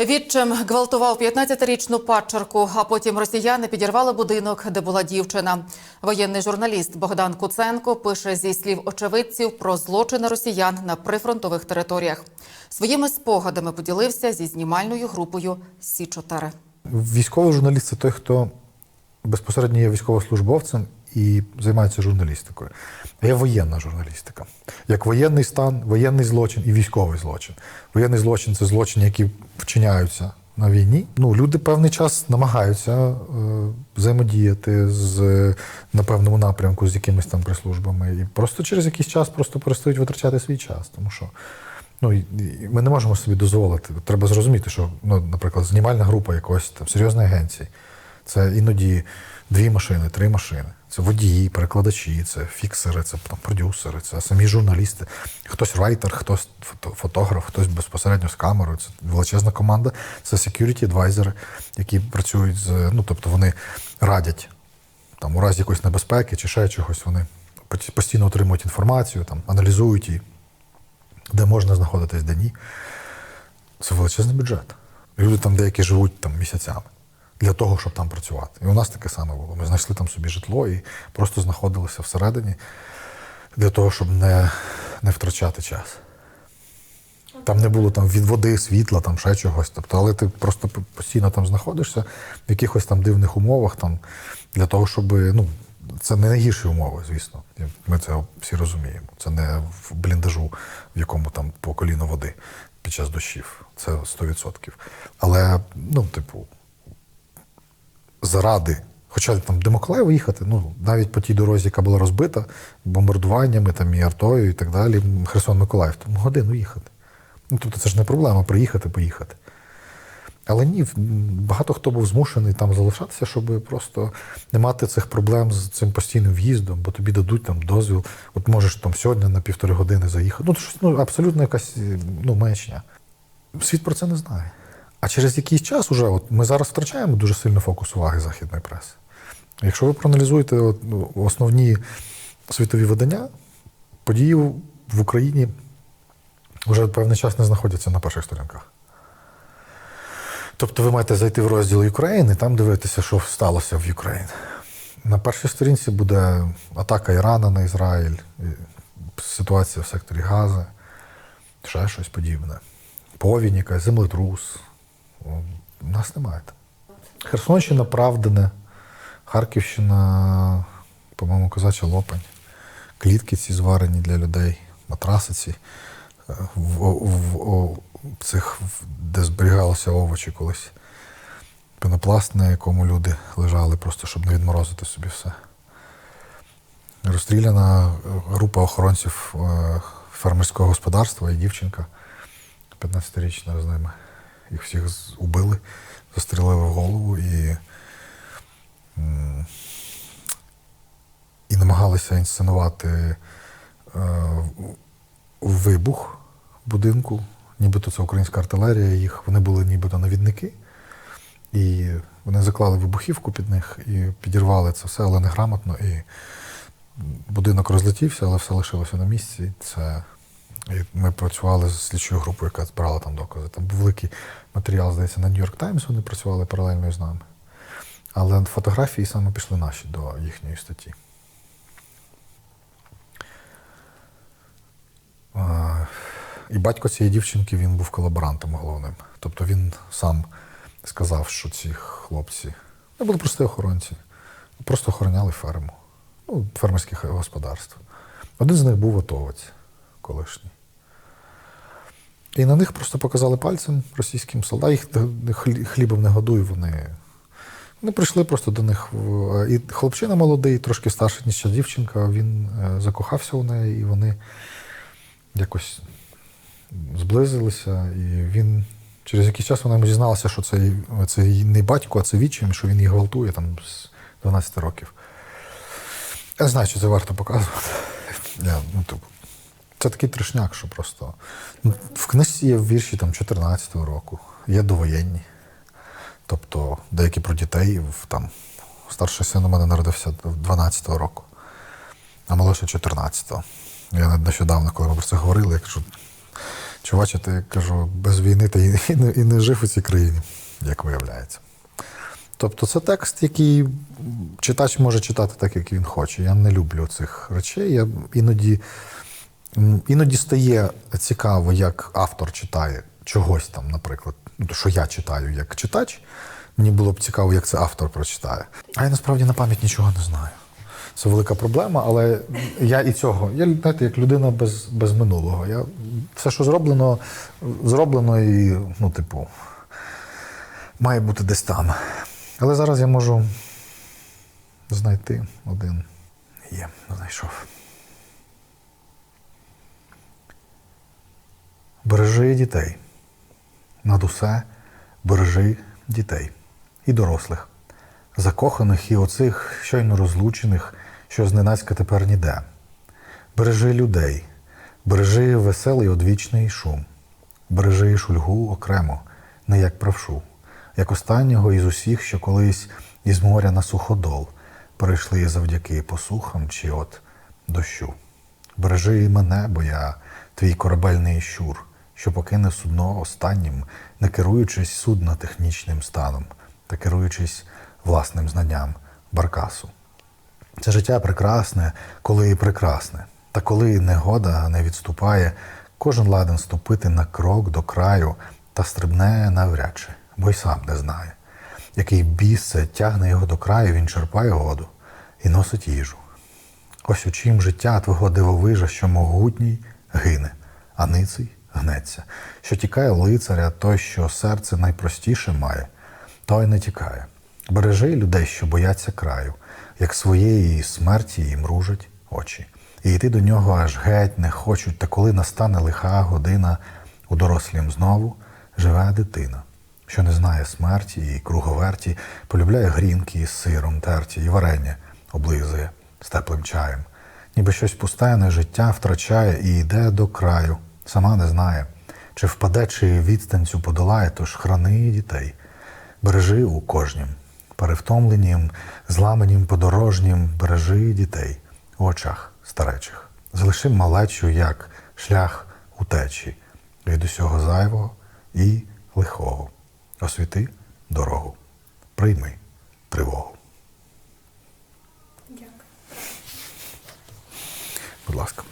Відчим гвалтував 15-річну падчерку, а потім росіяни підірвали будинок, де була дівчина. Воєнний журналіст Богдан Куценко пише зі слів очевидців про злочини росіян на прифронтових територіях. Своїми спогадами поділився зі знімальною групою Сі 4 Військовий журналіст це той, хто безпосередньо є військовослужбовцем і займається журналістикою. А є воєнна журналістика. Як воєнний стан, воєнний злочин і військовий злочин. Воєнний злочин це злочини, які вчиняються на війні. Ну, люди певний час намагаються е, взаємодіяти з на певному напрямку з якимись там прислужбами. І просто через якийсь час просто перестають витрачати свій час. Тому що Ну, ми не можемо собі дозволити. Треба зрозуміти, що, ну, наприклад, знімальна група якоїсь там серйозної агенції. Це іноді дві машини, три машини. Це водії, перекладачі, це фіксери, це там, продюсери, це самі журналісти. Хтось райтер, хтось фотограф, хтось безпосередньо з камерою. Це величезна команда. Це security адвайзери, які працюють з. Ну, тобто вони радять там, у разі якоїсь небезпеки чи ще чогось. Вони постійно отримують інформацію, там, аналізують її де можна знаходитись, де ні. Це величезний бюджет. Люди там деякі живуть там місяцями для того, щоб там працювати. І у нас таке саме було. Ми знайшли там собі житло і просто знаходилися всередині для того, щоб не, не втрачати час. Там не було там від води, світла, там ще чогось. Тобто, але ти просто постійно там знаходишся в якихось там дивних умовах, там, для того, щоб. Ну, це не найгірші умови, звісно. Ми це всі розуміємо. Це не в бліндажу, в якому там по коліно води під час дощів. Це 100%. Але, ну, типу, заради. Хоча там до Миколаєва їхати, ну навіть по тій дорозі, яка була розбита, бомбардуваннями там і артою, і так далі, Херсон-Миколаїв, там годину їхати. Ну, тобто це ж не проблема приїхати, поїхати. Але ні, багато хто був змушений там залишатися, щоб просто не мати цих проблем з цим постійним в'їздом, бо тобі дадуть там дозвіл. От можеш там сьогодні на півтори години заїхати. Ну, то щось ну, абсолютно якась ну, маячня. Світ про це не знає. А через якийсь час уже, от ми зараз втрачаємо дуже сильно фокус уваги західної преси. Якщо ви проаналізуєте от, ну, основні світові видання, події в Україні вже певний час не знаходяться на перших сторінках. Тобто ви маєте зайти в розділ України, там дивитися, що сталося в Україні. На першій сторінці буде атака Ірана на Ізраїль, ситуація в секторі Гази, ще щось подібне. Повінь якась, землетрус. У нас немає. Херсонщина Правдине, Харківщина, по-моєму, Козача Лопань, клітки ці зварені для людей, матраси ці, е, в, в, в, в цих, де зберігалися овочі колись. Пенопласт, на якому люди лежали, просто щоб не відморозити собі все. Розстріляна е, група охоронців е, фермерського господарства і дівчинка 15-річна з ними. Їх всіх убили, застрілили в голову і, і намагалися інсценувати е, вибух будинку. Нібито це українська артилерія, їх вони були нібито навідники. І вони заклали вибухівку під них і підірвали це все, але неграмотно. І будинок розлетівся, але все лишилося на місці. Це і ми працювали з слідчою групою, яка збирала там докази. Там був великий матеріал, здається, на Нью-Йорк Таймс вони працювали паралельно з нами. Але фотографії саме пішли наші до їхньої статті. І батько цієї дівчинки він був колаборантом головним. Тобто він сам сказав, що ці хлопці не були прості охоронці, просто охороняли ферму, ну, фермерське господарство. Один з них був атовець колишній. І на них просто показали пальцем російським солдатам. Їх хлібом не годуй, вони. Вони прийшли просто до них. І хлопчина молодий, трошки старший, ніж ця дівчинка, він е, закохався у неї, і вони якось зблизилися. І він через якийсь час вона йому зізналася, що це, це не батько, а це вічим, що він її гвалтує там з 12 років. Я знаю, чи це варто показувати. Я, ну, типу, це такий трешняк, що просто. Ну, в книжці є вірші там 14-го року, є довоєнні. Тобто деякі про дітей. Там, старший син у мене народився 12-го року, а молодший 14-го. Я нещодавно, коли ми про це говорили, я кажу, Чуваче, я кажу, без війни та і, не, і не жив у цій країні, як виявляється. Тобто це текст, який читач може читати так, як він хоче. Я не люблю цих речей. Я іноді, іноді стає цікаво, як автор читає чогось там, наприклад, ну, що я читаю як читач. Мені було б цікаво, як це автор прочитає. А я насправді на пам'ять нічого не знаю. Це велика проблема, але я і цього. Я знаєте, як людина без, без минулого. Я, все, що зроблено, зроблено і, ну, типу, має бути десь там. Але зараз я можу знайти один. Є, знайшов. Бережи дітей. Над усе бережи дітей і дорослих, закоханих і оцих щойно розлучених, що зненацька тепер ніде. Бережи людей, бережи веселий одвічний шум, бережи шульгу окремо, не як правшу, як останнього із усіх, що колись із моря на суходол перейшли завдяки посухам чи от дощу. Бережи мене, бо я твій корабельний щур, що покине судно останнім, не керуючись судна технічним станом, та керуючись власним знанням баркасу. Це життя прекрасне, коли і прекрасне. Та коли негода не відступає, кожен ладен ступити на крок до краю та стрибне навряд чи, бо й сам не знає. Який біс тягне його до краю, він черпає воду і носить їжу. Ось у чим життя твого дивовижа, що могутній гине, а ниций гнеться, що тікає лицаря, той, що серце найпростіше має, той не тікає. Бережи людей, що бояться краю, як своєї смерті їм мружать очі. І йти до нього аж геть не хочуть, та коли настане лиха година, у дорослім знову живе дитина, що не знає смерті і круговерті, полюбляє грінки із сиром терті і варення облизує з теплим чаєм, ніби щось пустене життя втрачає і йде до краю, сама не знає, чи впаде, чи відстань цю подолає, тож храни дітей, бережи у кожнім, перевтомленім, зламанім подорожнім, бережи дітей у очах старечих. Залиши малечу, як шлях утечі від усього зайвого і лихого. Освіти дорогу, прийми тривогу. Дякую. Будь ласка.